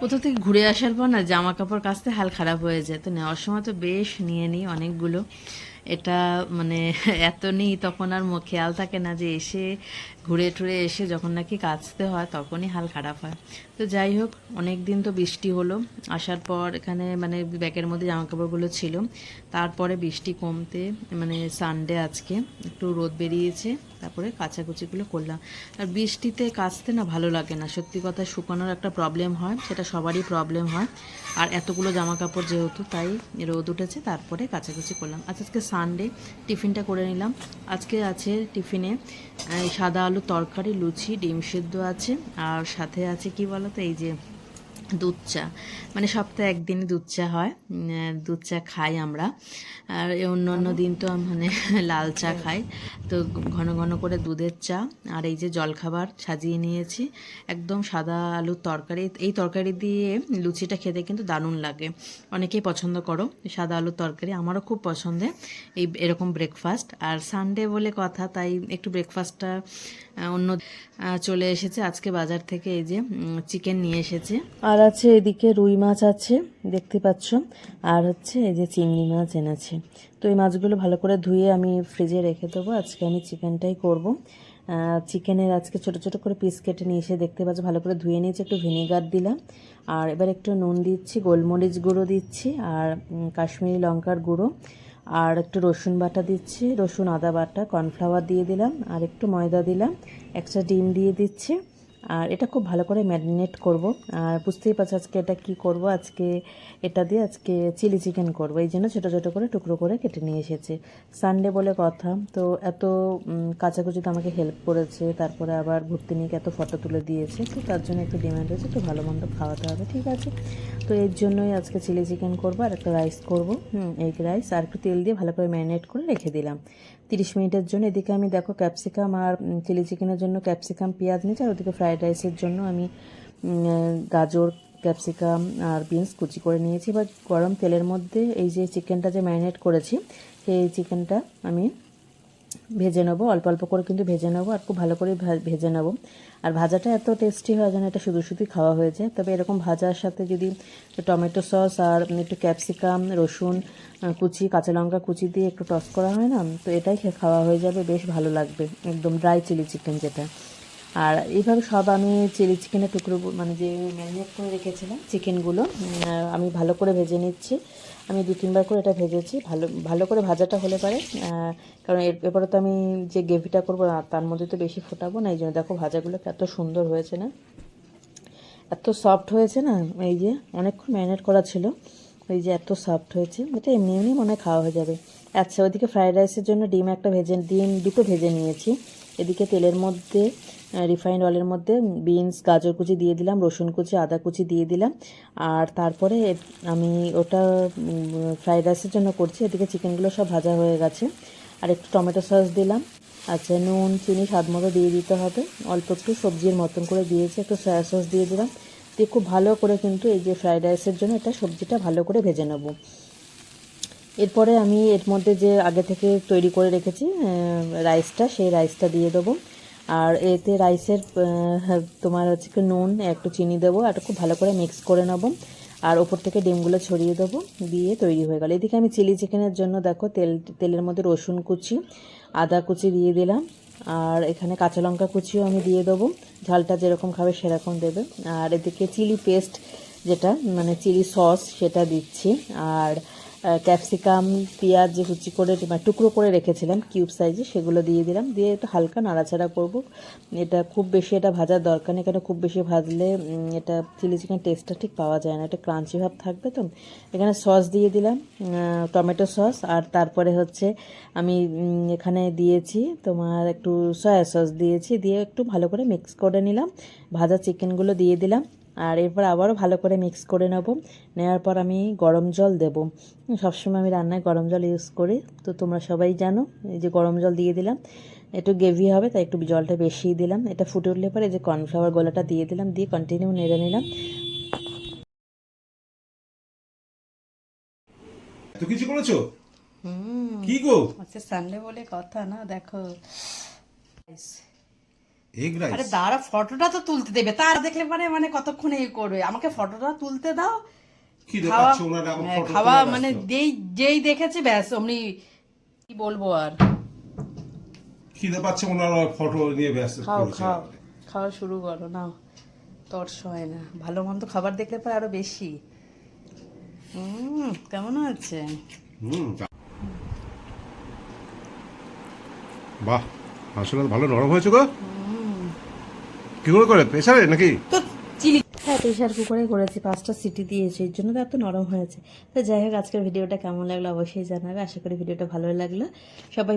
কোথা থেকে ঘুরে আসার পর না জামা কাপড় কাচতে হাল খারাপ হয়ে যায়। তো নেওয়ার সময় তো বেশ নিয়ে নিই অনেকগুলো। এটা মানে এত নেই, তখন আর খেয়াল থাকে না যে এসে ঘুরে টুরে এসে যখন নাকি কাচতে হয়, তখনই হাল খারাপ হয়। তো যাই হোক অনেক দিন তো বৃষ্টি হলো। আসার পর এখানে মানে ব্যাগের মধ্যে জামা কাপড়গুলো ছিল। তারপরে বৃষ্টি কমতে মানে সানডে আজকে একটু রোদ বেরিয়েছে, তারপরে কাচাকুচিগুলো করলাম। আর বৃষ্টিতে কাচতে না ভালো লাগে না। সত্যি কথা শুকানোর একটা প্রবলেম হয়, সেটা সবারই প্রবলেম হয়। আর এতগুলো জামা কাপড় যেহেতু, তাই রোদ উঠেছে, তারপরে কাচাকুচি করলাম। আচ্ছা আজকে সানডে টিফিনটা করে নিলাম। আজকে আছে টিফিনে সাদা আলু তরকারি, লুচি, ডিম সেদ্ধ আছে। আর সাথে আছে কি বলো তো এই যে দুধ চা। মানে সপ্তাহে একদিনই দুধ চা হয় দুধ চা খাই আমরা। আর অন্য অন্য দিন তো মানে লাল চা খাই। তো ঘন ঘন করে দুধের চা, আর এই যে জলখাবার সাজিয়ে নিয়েছি, একদম সাদা আলুর তরকারি। এই তরকারি দিয়ে লুচিটা খেতে কিন্তু দারুণ লাগে। অনেকেই পছন্দ করো সাদা আলুর তরকারি। আমারও খুব পছন্দের এই এরকম ব্রেকফাস্ট আর সানডে বলে কথা, তাই একটু ব্রেকফাস্টটা অন্য চলে এসেছে। আজকে বাজার থেকে এই যে চিকেন নিয়ে এসেছে। আর আছে এদিকে রুই মাছ আছে, দেখতে পাচ্ছ। আর হচ্ছে এই যে চিংড়ি মাছ এনেছে। তো এই মাছগুলো ভালো করে ধুয়ে আমি ফ্রিজে রেখে দেবো। আজকে আমি চিকেনটাই করব। চিকেনের আজকে ছোট ছোট করে পিস কেটে নিয়ে এসে দেখতে পাচ্ছ, ভালো করে ধুয়ে নিয়েছি, একটু ভিনেগার দিলাম। আর এবার একটু নুন দিচ্ছি, গোলমরিচ গুঁড়ো দিচ্ছি, আর কাশ্মীরি লঙ্কার গুঁড়ো। আর একটু রসুন বাটা দিচ্ছি, রসুন আদা বাটা কর্নফ্লাওয়ার দিয়ে দিলাম। আর একটু ময়দা দিলাম, একটা ডিম দিয়ে দিচ্ছি। আর এটা খুব ভালো করে ম্যারিনেট করব। আর বুঝতেই পারছ আজকে এটা কি করব? আজকে এটা দিয়ে আজকে চিলি চিকেন করব। এই জন্য ছোটো ছোটো করে টুকরো করে কেটে নিয়ে এসেছে। সানডে বলে কথা। তো এত কাচাকুচিতে আমাকে হেল্প করেছে। তারপরে আবার ঘুরতে নিয়ে এত ফটো তুলে দিয়েছে। তো তার জন্য একটু ডিমান্ড হয়েছে তো ভালো মন্দ খাওয়াতে হবে। ঠিক আছে? তো এর জন্যই আজকে চিলি চিকেন করব আর একটা রাইস করব। এগ রাইস আর একটু তেল দিয়ে ভালো করে ম্যারিনেট করে রেখে দিলাম। তিরিশ মিনিটের জন্য এদিকে আমি দেখো ক্যাপসিকাম আর চিলি চিকেনের জন্য ক্যাপসিকাম পেঁয়াজ নিয়েছি। আর ওদিকে ফ্রাইড রাইসের জন্য আমি গাজর, ক্যাপসিকাম আর বিনস কুচি করে নিয়েছি। এবার গরম তেলের মধ্যে এই যে চিকেনটা যে ম্যারিনেট করেছি, সেই চিকেনটা আমি ভেজে নেব। অল্প অল্প করে কিন্তু ভেজে নেব আর খুব ভালো করে ভেজে নেব। আর ভাজাটা এত টেস্টি হয় যেন এটা শুধু শুধুই খাওয়া হয়ে যায়। তবে এরকম ভাজার সাথে যদি টমেটো সস আর একটু ক্যাপসিকাম, রসুন কুচি, কাঁচা লঙ্কা কুচি দিয়ে একটু টস করা হয় না, তো এটাই খাওয়া হয়ে যাবে, বেশ ভালো লাগবে। একদম ড্রাই চিলি চিকেন যেটা। আর এইভাবে সব আমি চিলি চিকেনের টুকরো মানে যে ম্যারিনেট করে রেখেছিলাম, চিকেনগুলো আমি ভালো করে ভেজে নিচ্ছি। আমি দু, তিনবার করে এটা ভেজেছি। ভালো ভালো করে ভাজাটা হলে পারে কারণ এর- এরপরে তো আমি যে গ্রেভিটা করব তার মধ্যে তো বেশি ফোটাবো না এই জন্য দেখো ভাজাগুলো এত সুন্দর হয়েছে না? এত সফট হয়েছে না? এই যে অনেকক্ষণ ম্যারিনেট করা ছিল, এই যে এত সফট হয়েছে। এটা এমনি এমনি মনে খাওয়া হয়ে যাবে। আচ্ছা ওইদিকে ফ্রাইড রাইসের জন্য ডিম একটা ভেজে, ডিম দুটো ভেজে নিয়েছি। এদিকে তেলের মধ্যে রিফাইন্ড অয়েলের মধ্যে বিনস গাজর কুচি দিয়ে দিলাম, রসুন কুচি, আদা কুচি দিয়ে দিলাম। আর তারপরে আমি ওটা ফ্রাইড রাইসের জন্য করছি। এদিকে চিকেনগুলো সব ভাজা হয়ে গেছে। আর একটু টমেটো সস দিলাম। আচ্ছা নুন, চিনি, স্বাদ মতো দিয়ে দিতে হবে। অল্প একটু সবজির মতন করে দিয়েছি, একটু সয়া সস দিয়ে দিলাম। দিয়ে খুব ভালো করে কিন্তু এই যে ফ্রাইড রাইসের জন্য এটা সবজিটা ভালো করে ভেজে নেব। এরপরে আমি এর মধ্যে যে আগে থেকে তৈরি করে রেখেছি রাইসটা, সেই রাইসটা দিয়ে দেবো। আর এতে রাইসের তোমার হচ্ছে কি নুন, একটু চিনি দেবো, আর খুব ভালো করে মিক্স করে নেব। আর ওপর থেকে ডিমগুলো ছড়িয়ে দেবো, দিয়ে তৈরি হয়ে গেল। এদিকে আমি চিলি চিকেনের জন্য দেখো তেল, তেলের মধ্যে রসুন কুচি, আদা কুচি দিয়ে দিলাম। আর এখানে কাঁচা লঙ্কা কুচিও আমি দিয়ে দেবো। ঝালটা যেরকম খাবে সেরকম দেবে। আর এদিকে চিলি পেস্ট যেটা মানে চিলি সস, সেটা দিচ্ছি। আর ক্যাপসিকাম পেঁয়াজ যে কুচি করে মানে টুকরো করে রেখেছিলাম কিউব সাইজে সেগুলো দিয়ে দিলাম। দিয়ে একটু হালকা নাড়াচাড়া করব। এটা খুব বেশি এটা ভাজার দরকার নেই কারণ খুব বেশি ভাজলে এটা চিলি চিকেন টেস্টটা ঠিক পাওয়া যায় না। এটা ক্রাঞ্চি ভাব থাকবে তো। এখানে সস দিয়ে দিলাম টমেটো সস আর তারপরে হচ্ছে আমি এখানে দিয়েছি তোমার একটু সয়া সস দিয়েছি। দিয়ে একটু ভালো করে মিক্স করে নিলাম। ভাজা চিকেনগুলো দিয়ে দিলাম। আর এরপর আবারও ভালো করে মিক্স করে নেব। নেওয়ার পর আমি গরম জল দেবো। সবসময় আমি রান্নায় গরম জল ইউজ করি। তো তোমরা সবাই জানো এই যে গরম জল দিয়ে দিলাম একটু গ্রেভি হবে তাই একটু জলটা বেশি দিলাম। এটা ফুটে উঠলে পরে এই যে কর্নফ্লাওয়ার গোলাটা দিয়ে দিলাম দিয়ে কন্টিনিউ নেড়ে নিলাম। এত কিছু করেছ? কি গো? আচ্ছা সানডে বলে কথা না দেখো। এগ আরে দাঁড়া ফটোটা তো তুলতে দেবে। তার দেখলে মানে মানে কতক্ষণ এই করবে? আমাকে ফটোটা তুলতে দাও। খাওয়া আবার হ্যাঁ, মানে যেই যেই দেখেছে ব্যাস অমনি কি বলব আর। খিদে পাচ্ছে ওনারা ফটো নিয়ে ব্যস্ত খাও খাও খাওয়া শুরু করো নাও। তর্স হয় না। ভালো মন্দ খাবার দেখলে পরে আরও বেশি। হুম কেমন আছে? হুম বাহ আসলে ভালো নরম হয়েছে গো। কি করে করে? প্রেসারে নাকি? হ্যাঁ প্রেশার কুকারে করেছি, পাঁচটা সিটি দিয়েছি, এর জন্য তো এত নরম হয়েছে। তো যাই হোক, আজকের ভিডিওটা কেমন লাগল অবশ্যই জানাবে। আশা করি ভিডিওটা ভালো লাগল। সবাই